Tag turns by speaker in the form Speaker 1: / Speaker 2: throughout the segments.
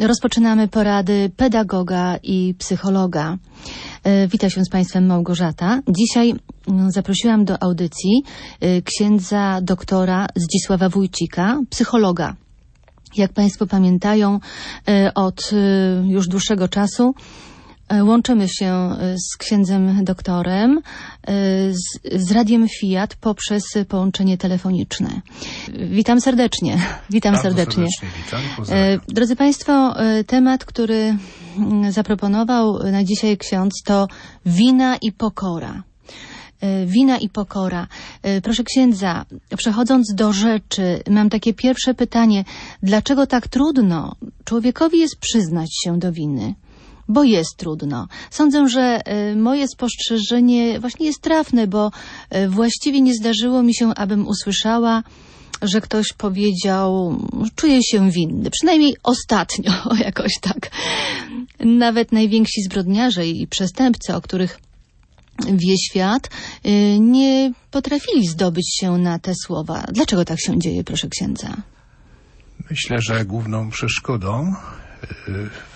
Speaker 1: Rozpoczynamy porady pedagoga i psychologa. E, Wita się z Państwem Małgorzata. Dzisiaj mm, zaprosiłam do audycji e, księdza doktora Zdzisława Wójcika, psychologa. Jak Państwo pamiętają, e, od już dłuższego czasu łączymy się e, z księdzem doktorem, e, z, z radiem Fiat poprzez połączenie telefoniczne. Witam serdecznie. Witam
Speaker 2: Bardzo
Speaker 1: serdecznie.
Speaker 2: witam.
Speaker 1: E,
Speaker 2: Pozdrawiam.
Speaker 1: Drodzy Państwo, e, temat, który mm, zaproponował na dzisiaj ksiądz to wina i pokora. E, Wina i pokora. E, Proszę księdza, przechodząc do rzeczy, mam takie pierwsze pytanie. Dlaczego tak trudno człowiekowi jest przyznać się do winy? Bo jest trudno. Sądzę, że e, moje spostrzeżenie właśnie jest trafne, bo e, właściwie nie zdarzyło mi się, abym usłyszała, że ktoś powiedział, czuję się winny. Przynajmniej ostatnio, jakoś tak. Nawet najwięksi zbrodniarze i przestępcy, o których wie świat, y, nie potrafili zdobyć się na te słowa. Dlaczego tak się dzieje, proszę księdza?
Speaker 2: Myślę, że główną przeszkodą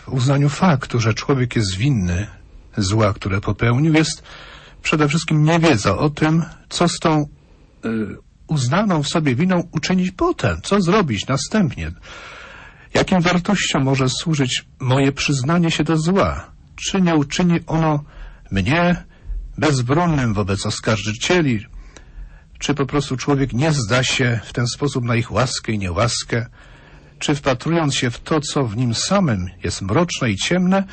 Speaker 2: uznaniu faktu, że człowiek jest winny zła, które popełnił, jest przede wszystkim niewiedza o tym, co z tą y, uznaną w sobie winą uczynić potem, co zrobić następnie. Jakim wartościom może służyć moje przyznanie się do zła? Czy nie uczyni ono mnie bezbronnym wobec oskarżycieli? Czy po prostu człowiek nie zda się w ten sposób na ich łaskę i niełaskę? Czy wpatrując się w to, co w nim samym jest mroczne i ciemne,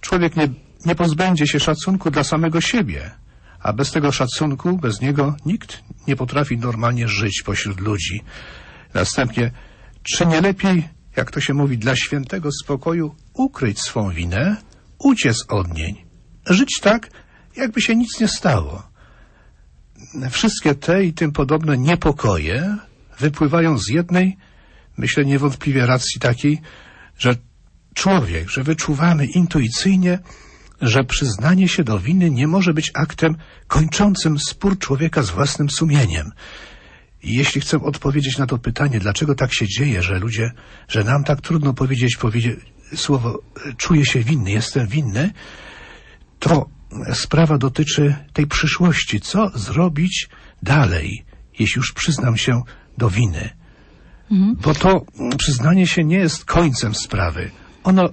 Speaker 2: człowiek nie, nie pozbędzie się szacunku dla samego siebie? A bez tego szacunku, bez niego nikt nie potrafi normalnie żyć pośród ludzi. Następnie, czy nie lepiej, jak to się mówi, dla świętego spokoju ukryć swą winę, uciec od niej, żyć tak, jakby się nic nie stało? Wszystkie te i tym podobne niepokoje wypływają z jednej, myślę niewątpliwie racji takiej, że człowiek, że wyczuwamy intuicyjnie, że przyznanie się do winy nie może być aktem kończącym spór człowieka z własnym sumieniem. I jeśli chcę odpowiedzieć na to pytanie, dlaczego tak się dzieje, że ludzie, że nam tak trudno powiedzieć, powiedzieć słowo czuję się winny, jestem winny, to sprawa dotyczy tej przyszłości. Co zrobić dalej, jeśli już przyznam się do winy? Bo to mm, przyznanie się nie jest końcem sprawy. Ono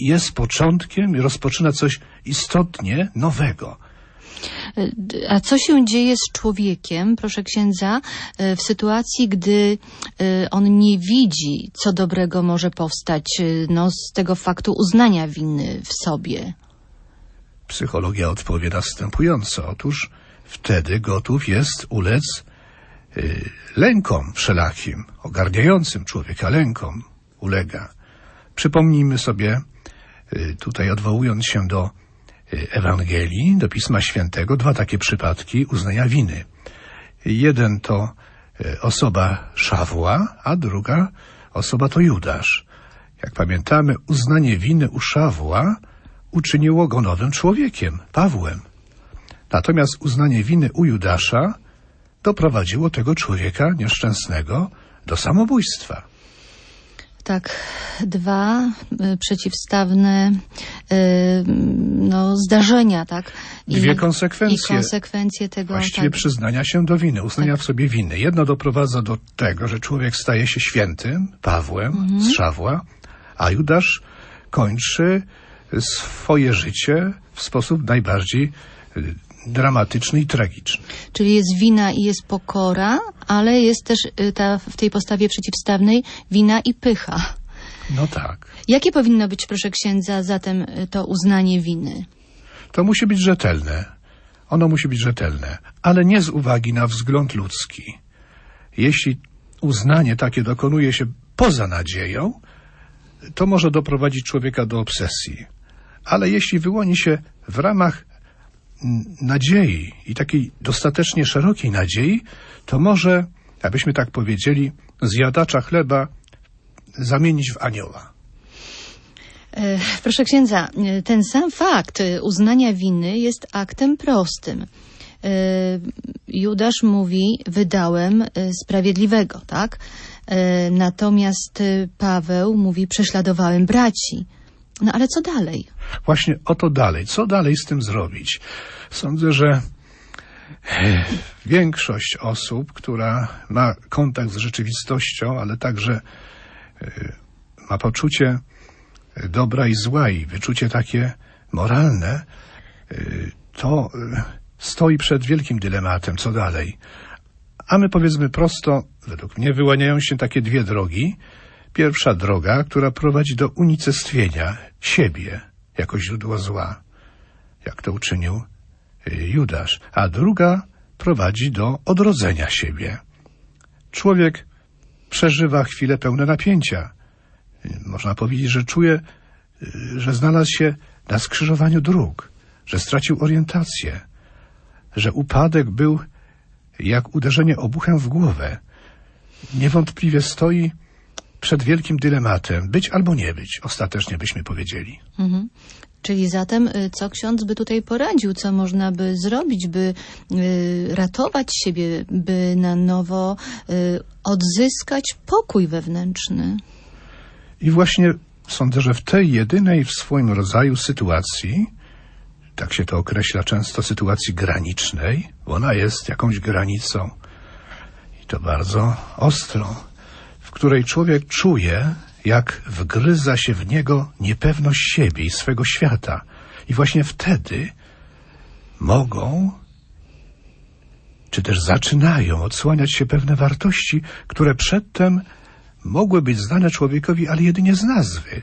Speaker 2: jest początkiem i rozpoczyna coś istotnie nowego.
Speaker 1: D- A co się dzieje z człowiekiem, proszę księdza, y, w sytuacji, gdy y, on nie widzi, co dobrego może powstać no, z tego faktu uznania winy w sobie?
Speaker 2: Psychologia odpowie następująco. Otóż wtedy gotów jest ulec lękom wszelakim, ogarniającym człowieka lękom ulega. Przypomnijmy sobie, y, tutaj odwołując się do y, Ewangelii, do Pisma Świętego, dwa takie przypadki uznania winy. Jeden to y, osoba Szawła, a druga osoba to Judasz. Jak pamiętamy, uznanie winy u Szawła uczyniło go nowym człowiekiem, Pawłem. Natomiast uznanie winy u Judasza doprowadziło tego człowieka nieszczęsnego do samobójstwa.
Speaker 1: Tak, dwa y, przeciwstawne y, no, zdarzenia, tak?
Speaker 2: Dwie
Speaker 1: I
Speaker 2: konsekwencje
Speaker 1: konsekwencje tego.
Speaker 2: właściwie
Speaker 1: tak.
Speaker 2: przyznania się do winy, uznania w sobie winy. Jedno doprowadza do tego, że człowiek staje się świętym, Pawłem z Szawła, a Judasz kończy swoje życie w sposób najbardziej y, dramatyczny i tragiczny.
Speaker 1: Czyli jest wina i jest pokora, ale jest też y, ta, w tej postawie przeciwstawnej wina i pycha.
Speaker 2: No tak.
Speaker 1: Jakie powinno być, proszę księdza, zatem y, to uznanie winy?
Speaker 2: To musi być rzetelne. Ono musi być rzetelne, ale nie z uwagi na wzgląd ludzki. Jeśli uznanie takie dokonuje się poza nadzieją, to może doprowadzić człowieka do obsesji. Ale jeśli wyłoni się w ramach nadziei i takiej dostatecznie szerokiej nadziei, to może, abyśmy tak powiedzieli, zjadacza chleba zamienić w anioła.
Speaker 1: E, Proszę księdza, e, ten sam fakt uznania winy jest aktem prostym. E, Judasz mówi, wydałem sprawiedliwego, tak? Natomiast Paweł mówi, prześladowałem braci. No ale co dalej?
Speaker 2: Właśnie o to dalej. Co dalej z tym zrobić? Sądzę, że e, większość osób, która ma kontakt z rzeczywistością, ale także e, ma poczucie dobra i zła i wyczucie takie moralne, e, to e, stoi przed wielkim dylematem, co dalej. A my powiedzmy prosto, według mnie wyłaniają się takie dwie drogi. Pierwsza droga, która prowadzi do unicestwienia siebie jako źródło zła, jak to uczynił y, Judasz, a druga prowadzi do odrodzenia siebie. Człowiek przeżywa chwile pełne napięcia. Y, Można powiedzieć, że czuje, y, że znalazł się na skrzyżowaniu dróg, że stracił orientację, że upadek był jak uderzenie obuchem w głowę. Niewątpliwie stoi przed wielkim dylematem, być albo nie być, ostatecznie byśmy powiedzieli.
Speaker 1: Mhm. Czyli zatem, y, co ksiądz by tutaj poradził, co można by zrobić, by y, ratować siebie, by na nowo y, odzyskać pokój wewnętrzny?
Speaker 2: I właśnie sądzę, że w tej jedynej w swoim rodzaju sytuacji, tak się to określa często, sytuacji granicznej, bo ona jest jakąś granicą i to bardzo ostrą, której człowiek czuje, jak wgryza się w niego niepewność siebie i swego świata. I właśnie wtedy mogą, czy też zaczynają odsłaniać się pewne wartości, które przedtem mogły być znane człowiekowi, ale jedynie z nazwy,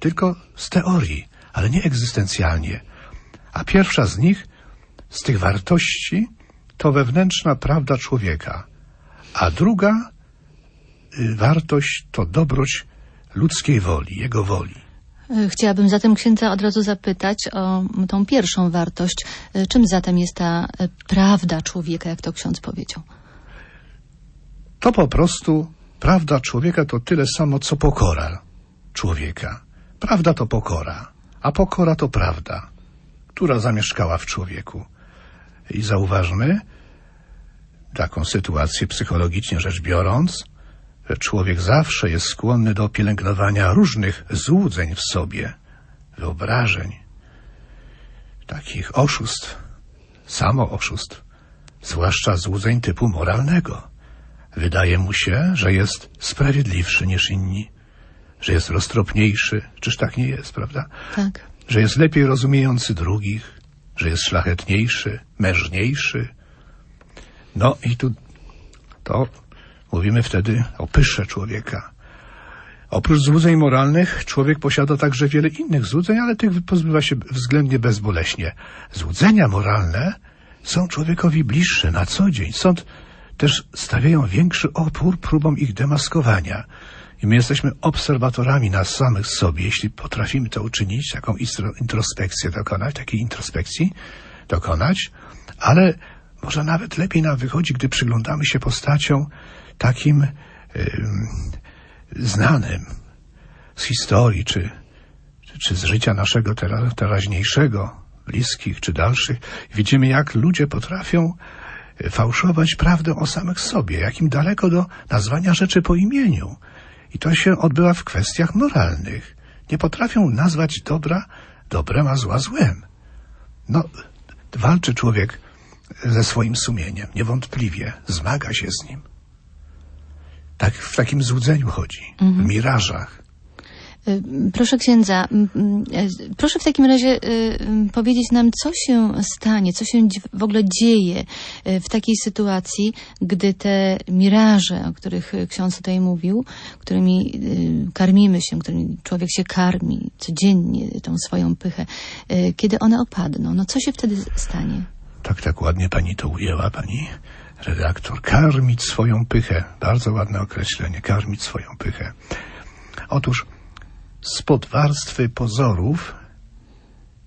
Speaker 2: tylko z teorii, ale nie egzystencjalnie. A pierwsza z nich, z tych wartości, to wewnętrzna prawda człowieka, a druga wartość to dobroć ludzkiej woli, jego woli.
Speaker 1: Y, Chciałabym zatem księdza od razu zapytać o tą pierwszą wartość. Y, Czym zatem jest ta y, prawda człowieka, jak to ksiądz powiedział?
Speaker 2: To po prostu prawda człowieka to tyle samo, co pokora człowieka. Prawda to pokora, a pokora to prawda, która zamieszkała w człowieku. I zauważmy taką sytuację psychologicznie rzecz biorąc, człowiek zawsze jest skłonny do pielęgnowania różnych złudzeń w sobie, wyobrażeń, takich oszustw, samo oszustw, zwłaszcza złudzeń typu moralnego. Wydaje mu się, że jest sprawiedliwszy niż inni, że jest roztropniejszy. Czyż tak nie jest, prawda?
Speaker 1: Tak.
Speaker 2: Że jest lepiej rozumiejący drugich, że jest szlachetniejszy, mężniejszy. No i tu to mówimy wtedy o pysze człowieka. Oprócz złudzeń moralnych, człowiek posiada także wiele innych złudzeń, ale tych pozbywa się względnie bezboleśnie. Złudzenia moralne są człowiekowi bliższe na co dzień, stąd też stawiają większy opór próbom ich demaskowania. I my jesteśmy obserwatorami nas samych sobie, jeśli potrafimy to uczynić, taką introspekcję dokonać, takiej introspekcji dokonać, ale może nawet lepiej nam wychodzi, gdy przyglądamy się postaciom takim ym, znanym z historii, czy, czy, z życia naszego tera, teraźniejszego, bliskich czy dalszych. Widzimy, jak ludzie potrafią e, fałszować prawdę o samych sobie, jak im daleko do nazwania rzeczy po imieniu. I to się odbywa w kwestiach moralnych. Nie potrafią nazwać dobra dobrem, a zła złem. No, walczy człowiek ze swoim sumieniem, niewątpliwie, zmaga się z nim. Tak w takim złudzeniu chodzi, w mirażach.
Speaker 1: Y, Proszę księdza, e, proszę w takim razie y, powiedzieć nam, co się stanie, co się w ogóle dzieje y, w takiej sytuacji, gdy te miraże, o których ksiądz tutaj mówił, którymi karmimy się, którymi człowiek się karmi codziennie, tą swoją pychę, kiedy one opadną, no co się wtedy stanie?
Speaker 2: Tak, tak ładnie pani to ujęła, pani redaktor. Karmić swoją pychę. Bardzo ładne określenie. Karmić swoją pychę. Otóż spod warstwy pozorów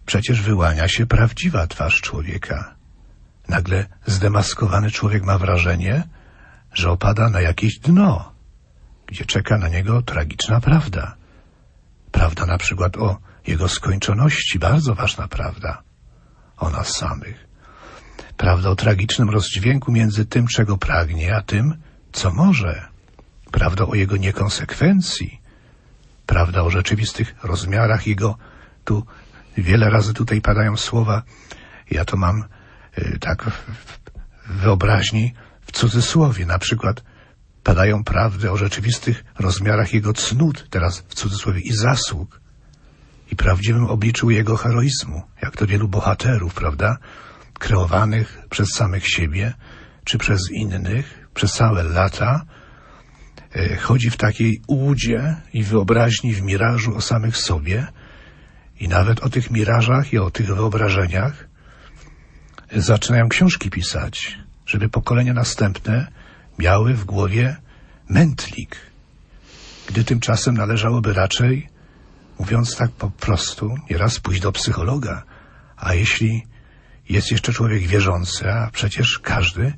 Speaker 2: przecież wyłania się prawdziwa twarz człowieka. Nagle zdemaskowany człowiek ma wrażenie, że opada na jakieś dno, gdzie czeka na niego tragiczna prawda. Prawda na przykład o jego skończoności, bardzo ważna prawda. O nas samych. Prawda o tragicznym rozdźwięku między tym, czego pragnie, a tym, co może. prawda o jego niekonsekwencji, prawda o rzeczywistych rozmiarach. Jego. Tu wiele razy tutaj padają słowa, ja to mam y, tak w, w wyobraźni w cudzysłowie, na przykład padają prawdy o rzeczywistych rozmiarach jego cnót, teraz w cudzysłowie, i zasług, i prawdziwym obliczu jego heroizmu, jak to wielu bohaterów, prawda, kreowanych przez samych siebie, czy przez innych, przez całe lata, e, chodzi w takiej łudzie i wyobraźni, w mirażu o samych sobie i nawet o tych mirażach i o tych wyobrażeniach zaczynają książki pisać, żeby pokolenia następne miały w głowie mętlik, gdy tymczasem należałoby raczej, mówiąc tak po prostu, nieraz pójść do psychologa, a jeśli jest jeszcze człowiek wierzący, a przecież każdy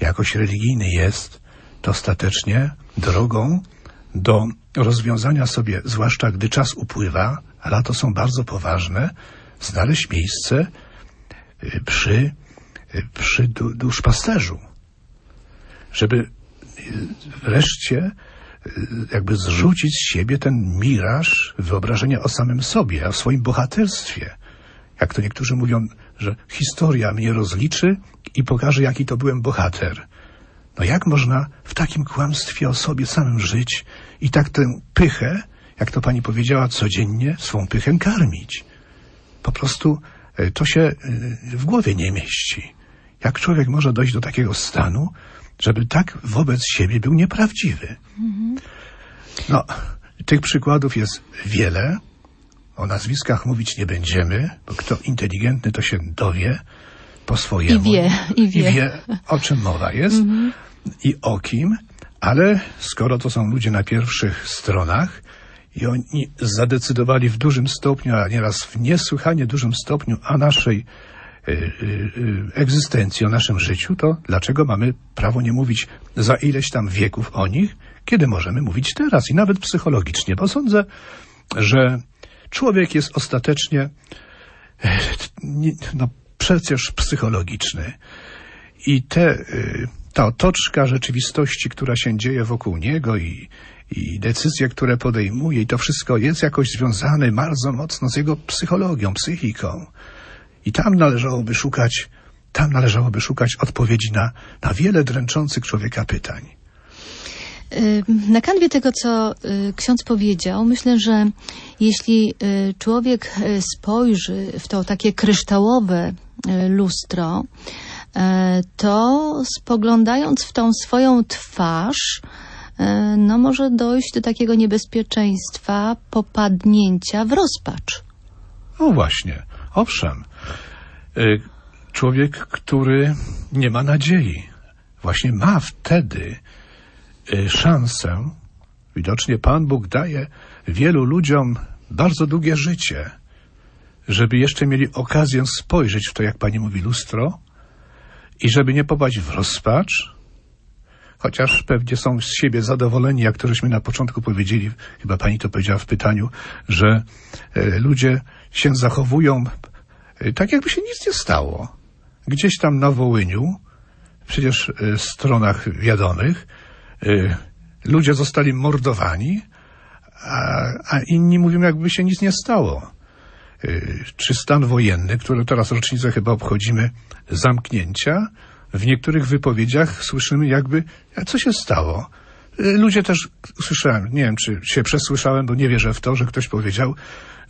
Speaker 2: jakoś religijny jest, to drogą do rozwiązania sobie, zwłaszcza gdy czas upływa, a lata są bardzo poważne, znaleźć miejsce y, przy, y, przy du, duszpasterzu, żeby y, wreszcie jakby zrzucić z siebie ten miraż wyobrażenia o samym sobie, o swoim bohaterstwie. Jak to niektórzy mówią, że historia mnie rozliczy i pokaże, jaki to byłem bohater. No jak można w takim kłamstwie o sobie samym żyć i tak tę pychę, jak to pani powiedziała, codziennie swą pychę karmić? Po prostu e, to się e, w głowie nie mieści. Jak człowiek może dojść do takiego stanu, żeby tak wobec siebie był nieprawdziwy? No, tych przykładów jest wiele. O nazwiskach mówić nie będziemy, bo kto inteligentny, to się dowie po swojemu.
Speaker 1: I wie, i wie.
Speaker 2: I wie, o czym mowa jest i o kim, ale skoro to są ludzie na pierwszych stronach i oni zadecydowali w dużym stopniu, a nieraz w niesłychanie dużym stopniu o naszej y, y, y, egzystencji, o naszym życiu, to dlaczego mamy prawo nie mówić za ileś tam wieków o nich, kiedy możemy mówić teraz i nawet psychologicznie, bo sądzę, że człowiek jest ostatecznie e, no, przecież psychologiczny. I te, y, ta otoczka rzeczywistości, która się dzieje wokół niego i, i decyzje, które podejmuje, i to wszystko jest jakoś związane bardzo mocno z jego psychologią, psychiką. I tam należałoby szukać, tam należałoby szukać odpowiedzi na, na wiele dręczących człowieka pytań.
Speaker 1: Na kanwie tego, co y, ksiądz powiedział, myślę, że jeśli y, człowiek y, spojrzy w to takie kryształowe lustro, to spoglądając w tą swoją twarz, no może dojść do takiego niebezpieczeństwa popadnięcia w rozpacz.
Speaker 2: No właśnie, owszem. Człowiek, który nie ma nadziei, właśnie ma wtedy szansę. Widocznie Pan Bóg daje wielu ludziom bardzo długie życie, żeby jeszcze mieli okazję spojrzeć w to, jak Pani mówi, lustro i żeby nie popaść w rozpacz, chociaż pewnie są z siebie zadowoleni, jak to żeśmy na początku powiedzieli, chyba pani to powiedziała w pytaniu, że e, ludzie się zachowują e, tak, jakby się nic nie stało. Gdzieś tam na Wołyniu, przecież e, stronach wiadomych, ludzie zostali mordowani, a, a inni mówią, jakby się nic nie stało. Y, czy stan wojenny, który teraz rocznicę chyba obchodzimy zamknięcia, w niektórych wypowiedziach słyszymy jakby, co się stało? Y, Ludzie też słyszałem, nie wiem czy się przesłyszałem, bo nie wierzę w to, że ktoś powiedział,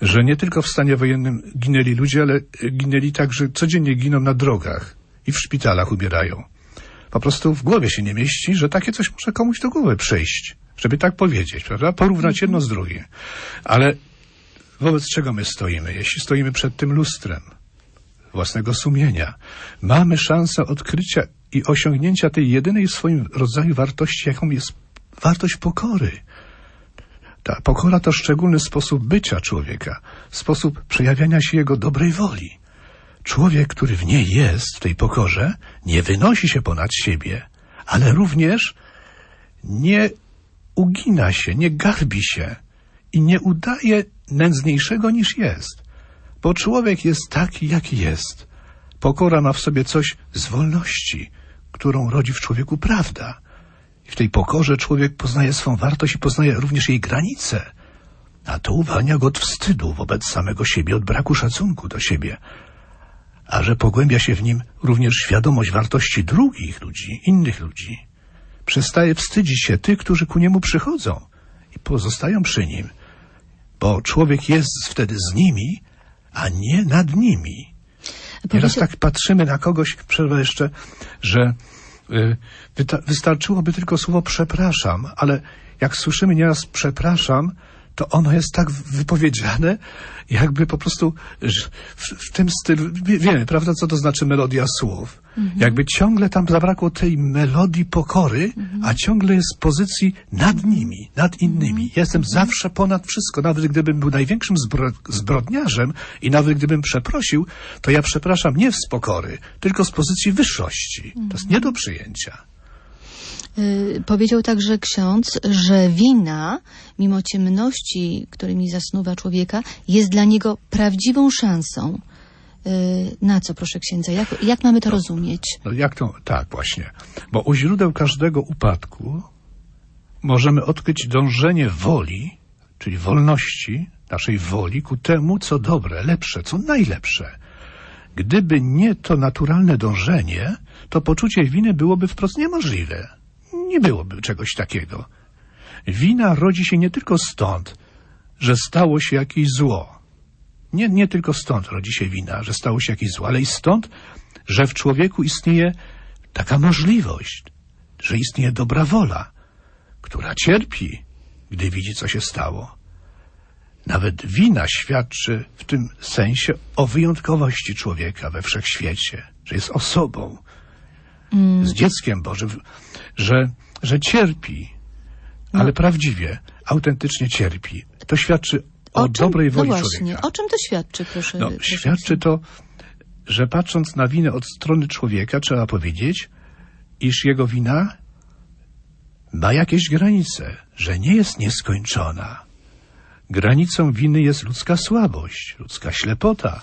Speaker 2: że nie tylko w stanie wojennym ginęli ludzie, ale y, ginęli także, codziennie giną na drogach i w szpitalach umierają. Po prostu w głowie się nie mieści, że takie coś może komuś do głowy przyjść, żeby tak powiedzieć, prawda? Porównać jedno z drugim. Ale wobec czego my stoimy? Jeśli stoimy przed tym lustrem własnego sumienia, mamy szansę odkrycia i osiągnięcia tej jedynej w swoim rodzaju wartości, jaką jest wartość pokory. Ta pokora to szczególny sposób bycia człowieka, sposób przejawiania się jego dobrej woli. Człowiek, który w niej jest, w tej pokorze, nie wynosi się ponad siebie, ale również nie ugina się, nie garbi się i nie udaje nędzniejszego niż jest. Bo człowiek jest taki, jaki jest. Pokora ma w sobie coś z wolności, którą rodzi w człowieku prawda. I w tej pokorze człowiek poznaje swą wartość i poznaje również jej granice. A to uwalnia go od wstydu wobec samego siebie, od braku szacunku do siebie. A że pogłębia się w nim również świadomość wartości drugich ludzi, innych ludzi, przestaje wstydzić się tych, którzy ku niemu przychodzą i pozostają przy nim, bo człowiek jest wtedy z nimi, a nie nad nimi.
Speaker 1: Powiedział-
Speaker 2: tak patrzymy na kogoś, przerwę jeszcze, że y, wystarczyłoby tylko słowo przepraszam, ale jak słyszymy nieraz przepraszam, to ono jest tak wypowiedziane, jakby po prostu w, w tym stylu, wie- wiemy, prawda, co to znaczy melodia słów. Jakby ciągle tam zabrakło tej melodii pokory, a ciągle jest w pozycji nad nimi, nad innymi. Jestem zawsze ponad wszystko, nawet gdybym był największym zbro, zbrodniarzem i nawet gdybym przeprosił, to ja przepraszam nie z pokory, tylko z pozycji wyższości. To jest nie do przyjęcia.
Speaker 1: Y, Powiedział także ksiądz, że wina, mimo ciemności, którymi zasnuwa człowieka, jest dla niego prawdziwą szansą. Y, Na co, proszę księdza? Jak, jak mamy to rozumieć?
Speaker 2: No jak to? Tak, właśnie. Bo u źródeł każdego upadku możemy odkryć dążenie woli, czyli wolności, naszej woli ku temu, co dobre, lepsze, co najlepsze. Gdyby nie to naturalne dążenie, to poczucie winy byłoby wprost niemożliwe. Nie byłoby czegoś takiego. Wina rodzi się nie tylko stąd, że stało się jakieś zło. Nie, nie tylko stąd rodzi się wina, że stało się jakieś zło, ale i stąd, że w człowieku istnieje taka możliwość, że istnieje dobra wola, która cierpi, gdy widzi, co się stało. Nawet wina świadczy w tym sensie o wyjątkowości człowieka we wszechświecie, że jest osobą, z dzieckiem Bożym, że, że cierpi, ale prawdziwie, autentycznie cierpi. To świadczy o,
Speaker 1: czym,
Speaker 2: dobrej woli
Speaker 1: no właśnie,
Speaker 2: człowieka.
Speaker 1: o czym to świadczy, proszę?
Speaker 2: No,
Speaker 1: proszę
Speaker 2: świadczy to, że patrząc na winę od strony człowieka, trzeba powiedzieć, iż jego wina ma jakieś granice, że nie jest nieskończona. Granicą winy jest ludzka słabość, ludzka ślepota,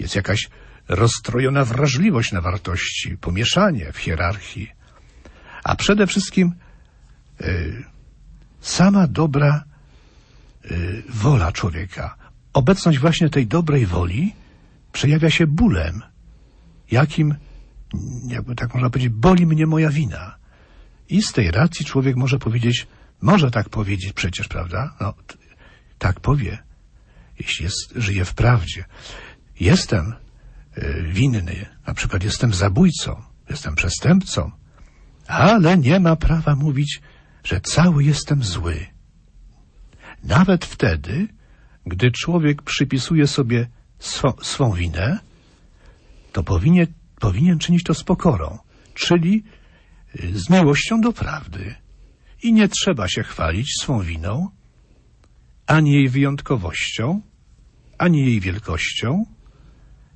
Speaker 2: jest jakaś rozstrojona wrażliwość na wartości, pomieszanie w hierarchii, a przede wszystkim y, sama dobra y, wola człowieka. Obecność właśnie tej dobrej woli przejawia się bólem, jakim, jakby tak można powiedzieć, boli mnie moja wina. I z tej racji człowiek może powiedzieć, może tak powiedzieć przecież, prawda? No, tak powie, jeśli jest, żyje w prawdzie. Jestem y, winny, na przykład jestem zabójcą, jestem przestępcą, ale nie ma prawa mówić, że cały jestem zły. Nawet wtedy, gdy człowiek przypisuje sobie swą, winę, to powinien, powinien czynić to z pokorą, czyli y, z miłością do prawdy. I nie trzeba się chwalić swą winą, ani jej wyjątkowością, ani jej wielkością.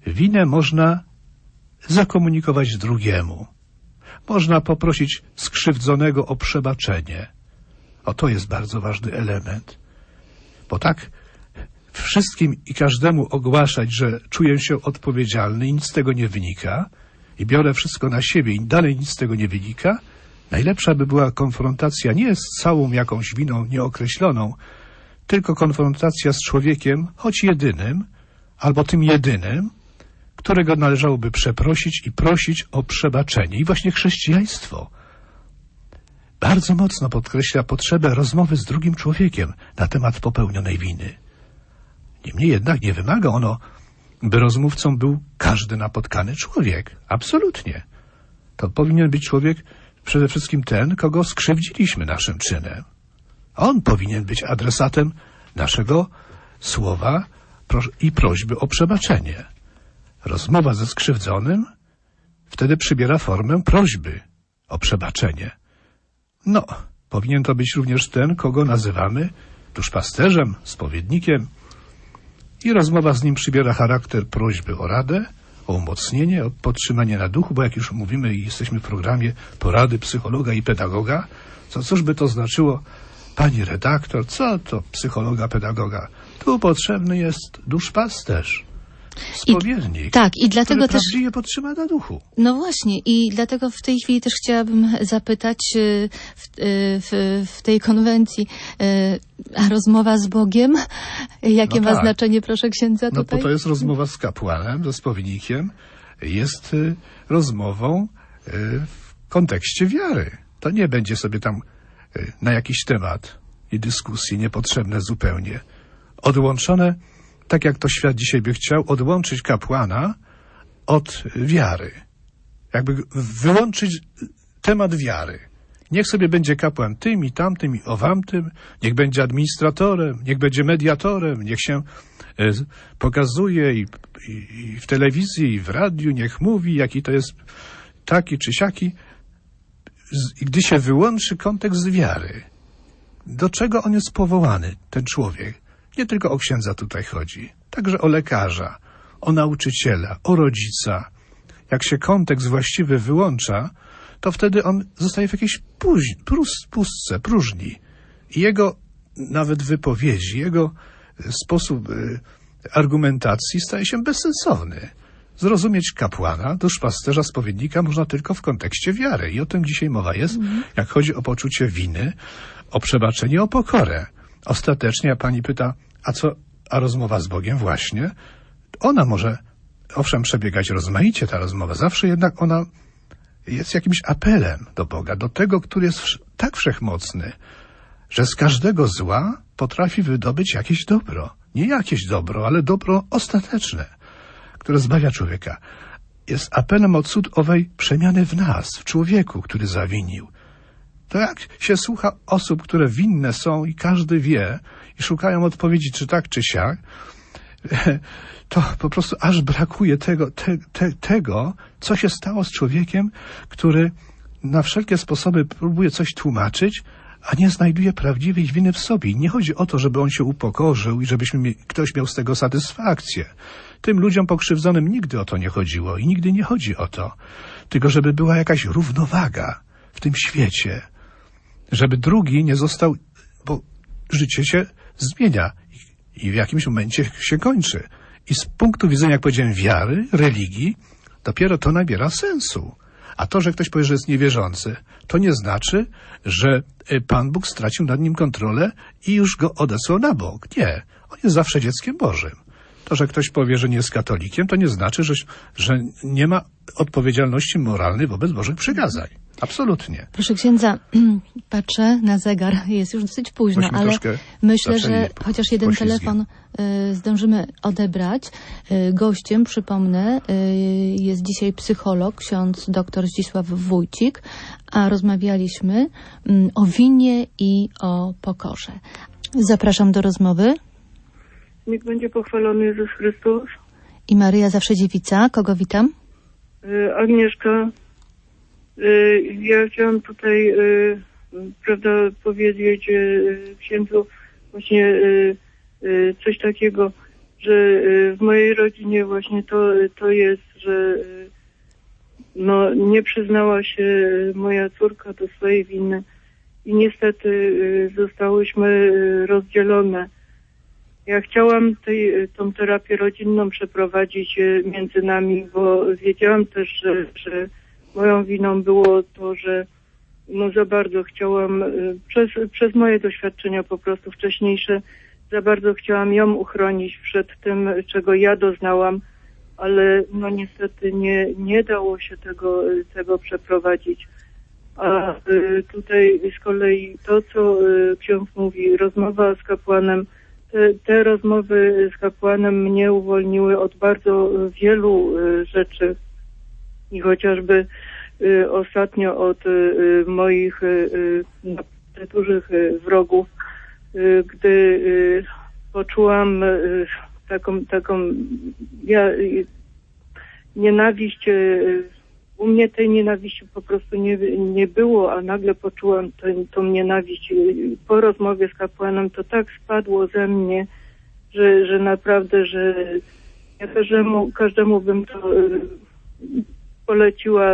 Speaker 2: Winę można zakomunikować drugiemu. Można poprosić skrzywdzonego o przebaczenie. O to jest bardzo ważny element. Bo tak wszystkim i każdemu ogłaszać, że czuję się odpowiedzialny i nic z tego nie wynika i biorę wszystko na siebie i dalej nic z tego nie wynika, najlepsza by była konfrontacja nie z całą jakąś winą nieokreśloną, tylko konfrontacja z człowiekiem, choć jedynym, albo tym jedynym, którego należałoby przeprosić i prosić o przebaczenie. I właśnie chrześcijaństwo bardzo mocno podkreśla potrzebę rozmowy z drugim człowiekiem na temat popełnionej winy. Niemniej jednak nie wymaga ono, by rozmówcą był każdy napotkany człowiek. Absolutnie. To powinien być człowiek przede wszystkim ten, kogo skrzywdziliśmy naszym czynem. On powinien być adresatem naszego słowa i prośby o przebaczenie. Rozmowa ze skrzywdzonym wtedy przybiera formę prośby o przebaczenie. No, powinien to być również ten, kogo nazywamy duszpasterzem, spowiednikiem. I rozmowa z nim przybiera charakter prośby o radę, o umocnienie, o podtrzymanie na duchu, bo jak już mówimy i jesteśmy w programie porady psychologa i pedagoga, to cóż by to znaczyło, pani redaktor, co to psychologa, pedagoga? Tu potrzebny jest duszpasterz.
Speaker 1: I-
Speaker 2: Spowiednik,
Speaker 1: Tak, i dlatego
Speaker 2: który
Speaker 1: też...
Speaker 2: prawdziwie podtrzyma na duchu.
Speaker 1: No właśnie i dlatego w tej chwili też chciałabym zapytać y, w, y, w, w tej konwencji, y, a rozmowa z Bogiem, jakie
Speaker 2: No
Speaker 1: ma
Speaker 2: tak.
Speaker 1: znaczenie, proszę księdza,
Speaker 2: No
Speaker 1: tutaj?
Speaker 2: bo to jest rozmowa z kapłanem, ze spowiednikiem, jest rozmową w kontekście wiary. To nie będzie sobie tam na jakiś temat i dyskusji niepotrzebne zupełnie. Odłączone, tak jak to świat dzisiaj by chciał, odłączyć kapłana od wiary. Jakby wyłączyć temat wiary. Niech sobie będzie kapłan tym i tamtym i owamtym, niech będzie administratorem, niech będzie mediatorem, niech się e, pokazuje i, i, w telewizji, i w radiu, niech mówi, jaki to jest taki czy siaki. I gdy się wyłączy kontekst wiary, do czego on jest powołany, ten człowiek? Nie tylko o księdza tutaj chodzi, także o lekarza, o nauczyciela, o rodzica. Jak się kontekst właściwy wyłącza, to wtedy on zostaje w jakiejś prus- pustce, próżni. I jego nawet wypowiedzi, jego e, sposób e, argumentacji staje się bezsensowny. Zrozumieć kapłana, duszpasterza, spowiednika można tylko w kontekście wiary. I o tym dzisiaj mowa jest, jak chodzi o poczucie winy, o przebaczenie, o pokorę. Ostatecznie, a pani pyta, a co, a rozmowa z Bogiem właśnie? Ona może, owszem, przebiegać rozmaicie ta rozmowa, zawsze jednak ona jest jakimś apelem do Boga, do tego, który jest tak wszechmocny, że z każdego zła potrafi wydobyć jakieś dobro. Nie jakieś dobro, ale dobro ostateczne, które zbawia człowieka. Jest apelem o cud owej przemiany w nas, w człowieku, który zawinił. To jak się słucha osób, które winne są i każdy wie i szukają odpowiedzi, czy tak, czy siak, to po prostu aż brakuje tego, te, te, tego, co się stało z człowiekiem, który na wszelkie sposoby próbuje coś tłumaczyć, a nie znajduje prawdziwej winy w sobie. Nie chodzi o to, żeby on się upokorzył i żebyśmy ktoś miał z tego satysfakcję. Tym ludziom pokrzywdzonym nigdy o to nie chodziło i nigdy nie chodzi o to. Tylko żeby była jakaś równowaga w tym świecie. Żeby drugi nie został, bo życie się zmienia i- w jakimś momencie się kończy. I z punktu widzenia, jak powiedziałem, wiary, religii, dopiero to nabiera sensu. A to, że ktoś powie, że jest niewierzący, to nie znaczy, że y, Pan Bóg stracił nad nim kontrolę i już go odesłał na bok. Nie. On jest zawsze dzieckiem Bożym. To, że ktoś powie, że nie jest katolikiem, to nie znaczy, że, że nie ma odpowiedzialności moralnej wobec Bożych przykazań. Absolutnie.
Speaker 1: Proszę księdza, patrzę na zegar, jest już dosyć późno,
Speaker 2: Myśmy
Speaker 1: ale myślę, że chociaż jeden telefon y, zdążymy odebrać. Y, gościem, przypomnę, y, jest dzisiaj psycholog, ksiądz dr Zdzisław Wójcik, a rozmawialiśmy mm, o winie i o pokorze. Zapraszam do rozmowy.
Speaker 3: Niech będzie pochwalony Jezus Chrystus.
Speaker 1: I Maryja zawsze dziewica. Kogo witam?
Speaker 3: Agnieszka, ja chciałam tutaj, y, prawda, powiedzieć y, księdzu właśnie y, y, coś takiego, że y, w mojej rodzinie właśnie to, to jest, że y, no, nie przyznała się y, moja córka do swojej winy i niestety y, zostałyśmy y, rozdzielone. Ja chciałam tej, y, tą terapię rodzinną przeprowadzić y, między nami, bo wiedziałam też, że, że moją winą było to, że no za bardzo chciałam, y, przez, przez moje doświadczenia po prostu wcześniejsze, za bardzo chciałam ją uchronić przed tym, czego ja doznałam, ale no niestety nie, nie dało się tego, y, tego przeprowadzić. A y, tutaj z kolei to, co y, ksiądz mówi, rozmowa z kapłanem, te, te rozmowy z kapłanem mnie uwolniły od bardzo y, wielu y, rzeczy i chociażby y, ostatnio od y, y, moich y, y, dużych y, wrogów, gdy poczułam taką, taką ja, nienawiść, u mnie tej nienawiści po prostu nie, nie było, a nagle poczułam tę, tą nienawiść. Po rozmowie z kapłanem to tak spadło ze mnie, że, że naprawdę, że ja każdemu, każdemu bym to poleciła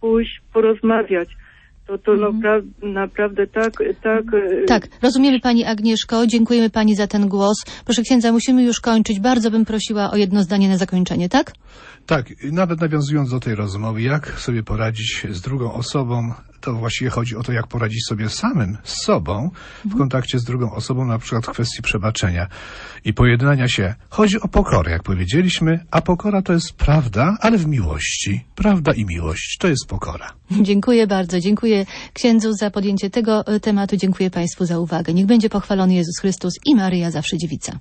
Speaker 3: pójść, porozmawiać. to, to napra- naprawdę tak, tak... y,
Speaker 1: Tak, rozumiemy Pani Agnieszko, dziękujemy Pani za ten głos. Proszę księdza, musimy już kończyć. Bardzo bym prosiła o jedno zdanie na zakończenie, tak?
Speaker 2: Tak, nawet nawiązując do tej rozmowy, jak sobie poradzić z drugą osobą, to właściwie chodzi o to, jak poradzić sobie samym z sobą w kontakcie z drugą osobą, na przykład w kwestii przebaczenia i pojednania się. Chodzi o pokorę, jak powiedzieliśmy, a pokora to jest prawda, ale w miłości. Prawda i miłość to jest pokora.
Speaker 1: Dziękuję bardzo. Dziękuję księdzu za podjęcie tego tematu. Dziękuję Państwu za uwagę. Niech będzie pochwalony Jezus Chrystus i Maryja zawsze dziewica.